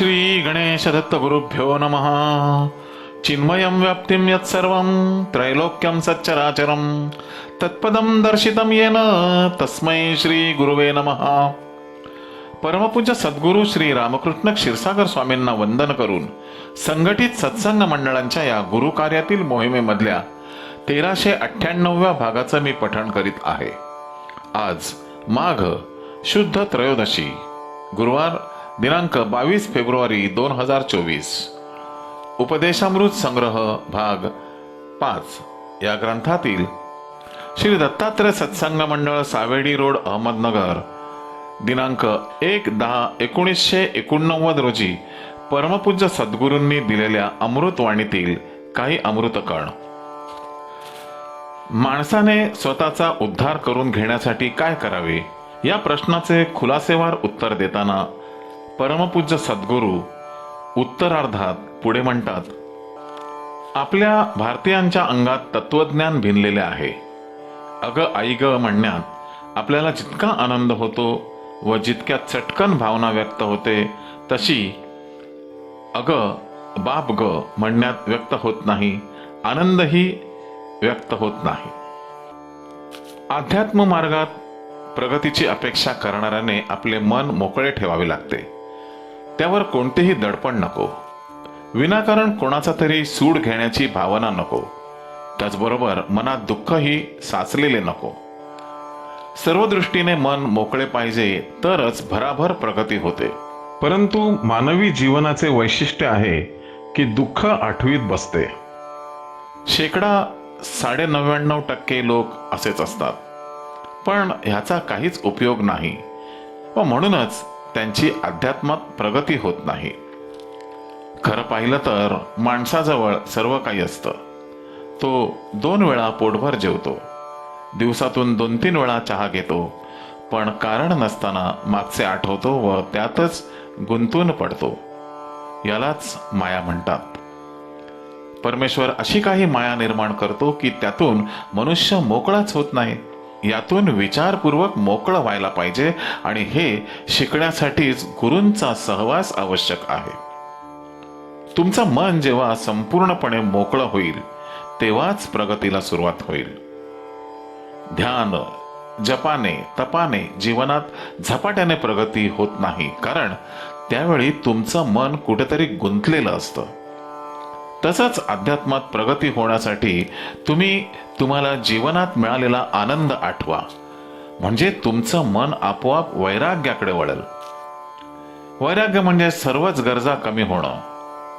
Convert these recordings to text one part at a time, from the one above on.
श्री गणेश दत्त गुरुभ्यो नमः। चिन्मयं व्याप्तिं यत्सर्वं त्रैलोक्यं सच्चराचरं। तत्पदं दर्शितं येन तस्मै श्री गुरुवे नमः। परमपूज्य सद्गुरू श्री रामकृष्ण क्षीरसागर स्वामींना वंदन करून संघटित सत्संग मंडळांच्या या गुरु कार्यातील मोहिमेमधल्या तेराशे अठ्ठ्याण्णवव्या भागाचं मी पठण करीत आहे. आज माघ शुद्ध त्रयोदशी गुरुवार दिनांक बावीस फेब्रुवारी दोन हजार चोवीस. उपदेशामृत संग्रह भाग पाच. या ग्रंथातील श्री दत्तात्रय सत्संग मंडळ सावेडी रोड अहमदनगर. दिनांक एक दहा एकोणीसशे एकोणनव्वद रोजी परमपूज्य सद्गुरूंनी दिलेल्या अमृतवाणीतील काही अमृतकण. माणसाने स्वतःचा उद्धार करून घेण्यासाठी काय करावे? या प्रश्नाचे खुलासेवार उत्तर देताना परमपूज्य सद्गुरू उत्तरार्धात पुढे म्हणतात आपल्या भारतीयांच्या अंगात तत्वज्ञान भिनलेले आहे. अग आई ग म्हणण्यात आपल्याला जितका आनंद होतो व जितक्या चटकन भावना व्यक्त होते तशी अग बाप ग म्हणण्यात व्यक्त होत नाही आनंदही व्यक्त होत नाही. अध्यात्म मार्गात प्रगतीची अपेक्षा करणाऱ्याने आपले मन मोकळे ठेवावे लागते. त्यावर कोणतेही दडपण नको. विनाकारण कोणाचा तरी सूड घेण्याची भावना नको. त्याचबरोबर मनात दुःखही साचलेले नको. सर्व दृष्टीने मन मोकळे पाहिजे तरच भराभर प्रगती होते. परंतु मानवी जीवनाचे वैशिष्ट्य आहे की दुःख आठवीत बसते. शेकडा साडे नव्याण्णव टक्के लोक असेच असतात. पण ह्याचा काहीच उपयोग नाही. व म्हणूनच त्यांची अध्यात्मात प्रगती होत नाही. खरं पाहिलं तर माणसाजवळ सर्व काही असतं. तो दोन वेळा पोटभर जेवतो. दिवसातून दोन तीन वेळा चहा घेतो. पण कारण नसताना मागचे आठवतो व त्यातच गुंतून पडतो. यालाच माया म्हणतात. परमेश्वर अशी काही माया निर्माण करतो की त्यातून मनुष्य मोकळाच होत नाही. यातून विचारपूर्वक मोकळं व्हायला पाहिजे आणि हे शिकण्यासाठीच गुरूंचा सहवास आवश्यक आहे. तुमचं मन जेव्हा संपूर्णपणे मोकळं होईल तेव्हाच प्रगतीला सुरुवात होईल. ध्यान जपाने तपाने जीवनात झपाट्याने प्रगती होत नाही कारण त्यावेळी तुमचं मन कुठेतरी गुंतलेलं असतं. तसंच अध्यात्मात प्रगती होण्यासाठी तुम्ही तुम्हाला जीवनात मिळालेला आनंद आठवा. म्हणजे तुमचं मन आपोआप वैराग्याकडे वळेल. वैराग्य म्हणजे सर्वच गरजा कमी होणं.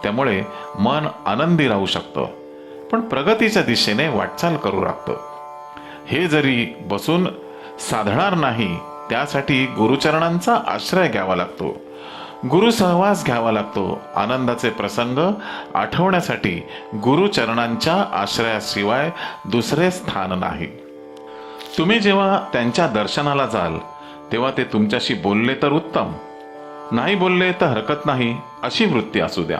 त्यामुळे मन आनंदी राहू शकतं. पण प्रगतीच्या दिशेने वाटचाल करू लागतं. हे जरी बसून साधणार नाही त्यासाठी गुरुचरणांचा आश्रय घ्यावा लागतो. गुरु सहवास घ्यावा लागतो. आनंदाचे प्रसंग आठवण्यासाठी गुरुचरणांच्या आश्रयाशिवाय दुसरे स्थान नाही. तुम्ही जेव्हा त्यांच्या दर्शनाला जाल तेव्हा ते तुमच्याशी बोलले तर उत्तम. नाही बोलले तर हरकत नाही अशी वृत्ती असू द्या.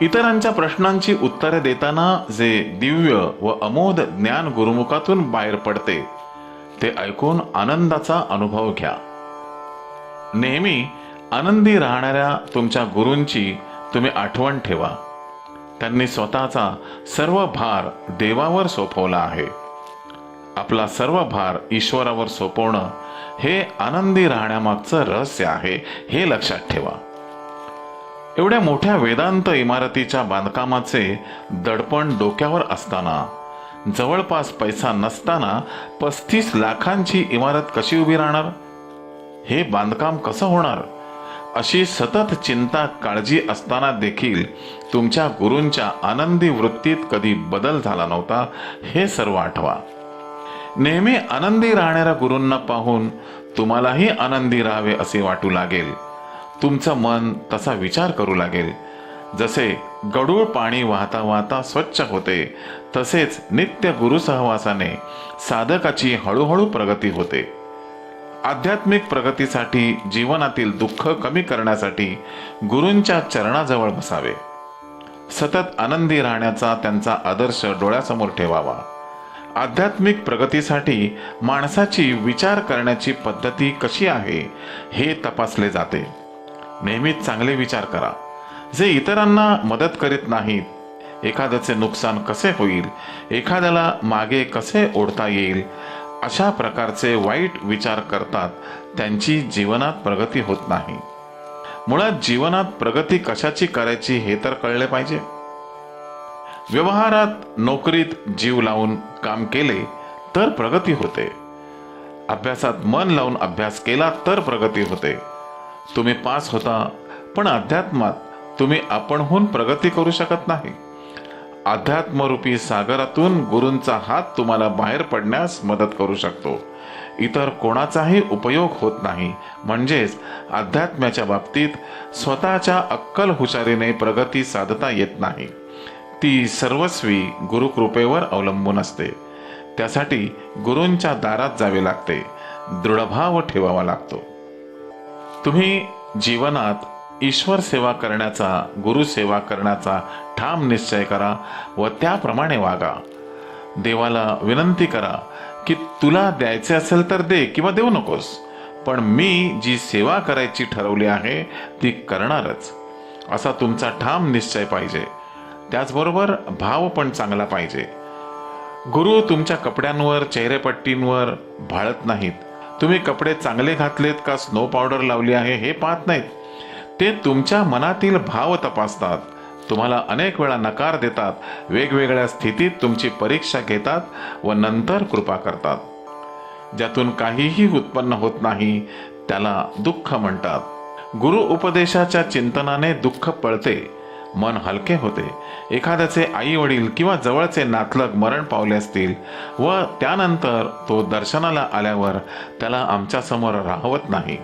इतरांच्या प्रश्नांची उत्तरे देताना जे दिव्य व अमोद ज्ञान गुरुमुखातून बाहेर पडते ते ऐकून आनंदाचा अनुभव घ्या. नेहमी आनंदी राहणाऱ्या तुमच्या गुरूंची तुम्ही आठवण ठेवा. त्यांनी स्वतःचा सर्व भार देवावर सोपवला आहे. आपला सर्व भार ईश्वरावर सोपवणं हे आनंदी राहण्यामागचं रहस्य आहे हे लक्षात ठेवा. एवढ्या मोठ्या वेदांत इमारतीच्या बांधकामाचे दडपण डोक्यावर असताना जवळपास पैसा नसताना पस्तीस लाखांची इमारत कशी उभी राहणार? हे बांधकाम कसं होणार? अशी सतत चिंता काळजी असताना देखील तुमच्या गुरूंच्या आनंदी वृत्तीत कधी बदल झाला नव्हता हे सर्व आठवा. नेहमी आनंदी राहणाऱ्या गुरूंना पाहून तुम्हालाही आनंदी राहावे असे वाटू लागेल. तुमचं मन तसा विचार करू लागेल. जसे गडूळ पाणी वाहता वाहता स्वच्छ होते तसेच नित्य गुरु सहवासाने साधकाची हळूहळू प्रगती होते. आध्यात्मिक प्रगतीसाठी जीवनातील दुःख कमी करण्यासाठी गुरूंच्या चरणाजवळ बसावे. सतत आनंदी राहण्याचा त्यांचा आदर्श डोळ्यासमोर ठेवावा. आध्यात्मिक प्रगतीसाठी माणसाची विचार करण्याची पद्धती कशी आहे हे तपासले जाते. नेहमीच चांगले विचार करा. जे इतरांना मदत करीत नाहीत एखाद्याचे नुकसान कसे होईल एखाद्याला मागे कसे ओढता येईल अशा प्रकारचे वाईट विचार करतात त्यांची जीवनात प्रगती होत नाही. मुळात जीवनात प्रगती कशाची करायची हे तर कळले पाहिजे. व्यवहारात नोकरीत जीव लावून काम केले तर प्रगती होते. अभ्यासात मन लावून अभ्यास केला तर प्रगती होते. तुम्ही पास होता पण अध्यात्मात तुम्ही आपणहून प्रगती करू शकत नाही. अध्यात्मरूपी सागरातून गुरूंचा हात तुम्हाला बाहेर पडण्यास मदत करू शकतो. इतर कोणाचाही उपयोग होत नाही. म्हणजेच अध्यात्माच्या बाबतीत स्वतःच्या अक्कल हुशारीने प्रगती साधता येत नाही. ती सर्वस्वी गुरुकृपेवर अवलंबून असते. त्यासाठी गुरूंच्या दारात जावे लागते. दृढभाव ठेवावा लागतो. तुम्ही जीवनात ईश्वर सेवा करण्याचा गुरुसेवा करण्याचा ठाम निश्चय करा व त्याप्रमाणे वागा. देवाला विनंती करा की तुला द्यायचे असेल तर दे किंवा देऊ नकोस पण मी जी सेवा करायची ठरवली आहे ती करणारच. असा तुमचा ठाम निश्चय पाहिजे. त्याचबरोबर भाव पण चांगला पाहिजे. गुरु तुमच्या कपड्यांवर चेहरेपट्टींवर भाळत नाहीत. तुम्ही कपडे चांगले घातलेत का स्नो पावडर लावली आहे हे पाहत नाहीत. ते तुमच्या मनातील भाव तपासतात. तुम्हाला अनेक वेळा नकार देतात. वेगवेगळ्या स्थितीत तुमची परीक्षा घेतात व नंतर कृपा करतात. ज्यातून काहीही उत्पन्न होत नाही त्याला दुःख म्हणतात. गुरु उपदेशाच्या चिंतनाने दुःख पळते मन हलके होते. एखाद्याचे आई वडील किंवा जवळचे नातलग मरण पावले असतील व त्यानंतर तो दर्शनाला आल्यावर त्याला आमच्यासमोर राहवत नाही.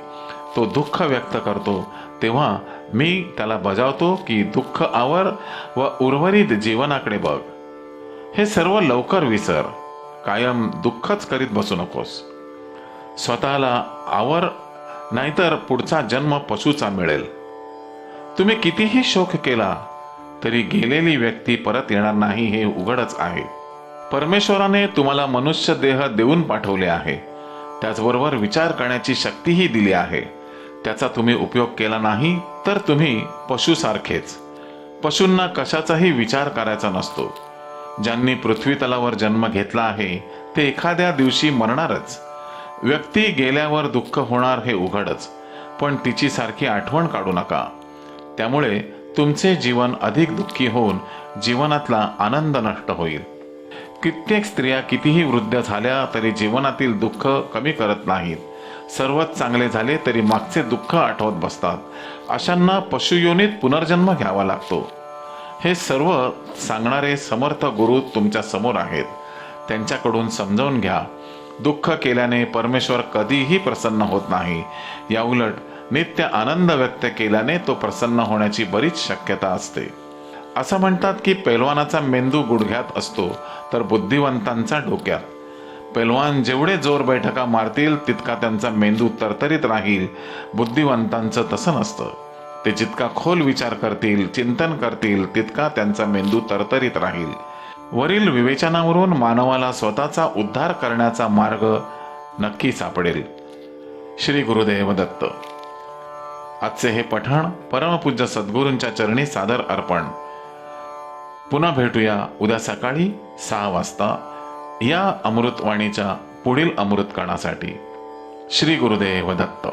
तो दुःख व्यक्त करतो तेव्हा मी त्याला बजावतो की दुःख आवर व उर्वरित जीवनाकडे बघ. हे सर्व लवकर विसर. कायम दुःखच करीत बसू नकोस. स्वतःला आवर नाहीतर पुढचा जन्म पशुचा मिळेल. तुम्ही कितीही शोक केला तरी गेलेली व्यक्ती परत येणार नाही हे उघडच आहे. परमेश्वराने तुम्हाला मनुष्य देह देऊन पाठवले आहे. त्याचबरोबर विचार करण्याची शक्तीही दिली आहे. त्याचा तुम्ही उपयोग केला नाही तर तुम्ही पशुसारखेच. पशूंना कशाचाही विचार करायचा नसतो. ज्यांनी पृथ्वी तलावर जन्म घेतला आहे ते एखाद्या दिवशी मरणारच. व्यक्ती गेल्यावर दुःख होणार हे उघडच पण तिची सारखी आठवण काढू नका. त्यामुळे तुमचे जीवन अधिक दुःखी होऊन जीवनातला आनंद नष्ट होईल. कित्येक स्त्रिया कितीही वृद्ध झाल्या तरी जीवनातील दुःख कमी करत नाहीत. सर्वच चांगले झाले तरी मागचे दुःख आठवत बसतात. अशांना पशुयोनीत पुनर्जन्म घ्यावा लागतो. हे सर्व सांगणारे समर्थ गुरु तुमच्यासमोर आहेत. त्यांच्याकडून समजावून घ्या. दुःख केल्याने परमेश्वर कधीही प्रसन्न होत नाही. याउलट नित्य आनंद व्यक्त केल्याने तो प्रसन्न होण्याची बरीच शक्यता असते. असं म्हणतात की पैलवानाचा मेंदू गुडघ्यात असतो तर बुद्धिवंतांचा डोक्यात. पैलवान जेवढे जोर बैठका मारतील तितका त्यांचा मेंदू तरतरीत राहील. बुद्धिवंतांचं तसं नसतं. ते जितका खोल विचार करतील चिंतन करतील तितका त्यांचा मेंदू तरतरीत राहील. वरील विवेचनावरून मानवाला स्वतःचा उद्धार करण्याचा मार्ग नक्की सापडेल. श्री गुरुदेव दत्त. आजचे हे पठण परमपूज्य सद्गुरूंच्या चरणी सादर अर्पण. पुन्हा भेटूया उद्या सकाळी सहा वाजता. या अमृतवाणीच्या पुढील अमृतकणासाठी श्री गुरुदेव दत्त.